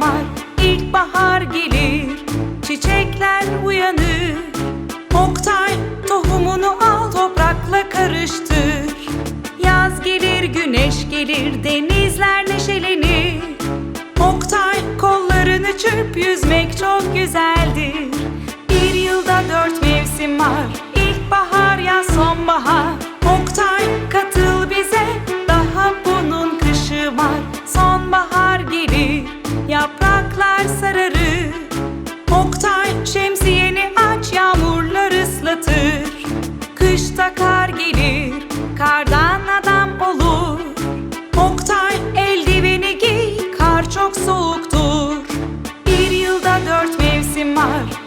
var ilkbahar gelir Çiçekler uyanır. Oktay tohumunu al toprakla karıştır. Yaz gelir güneş gelir denizler neşelenir. Oktay kollarını çırp yüzmek çok güzel. mimar